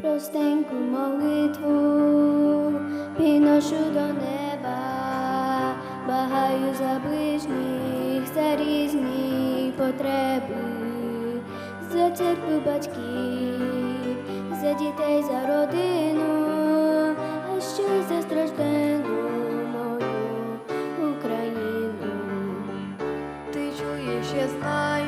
простеньку молитву, підношу до неба, багаю за ближніх, за різні потреби, за церкву батьків, за дітей, за родину, а ще за страждену мою Україну. Ти чуєш, я знаю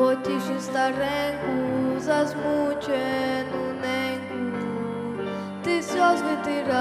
потішу стареньку, засмучену неньку. Ти сльоз витираєш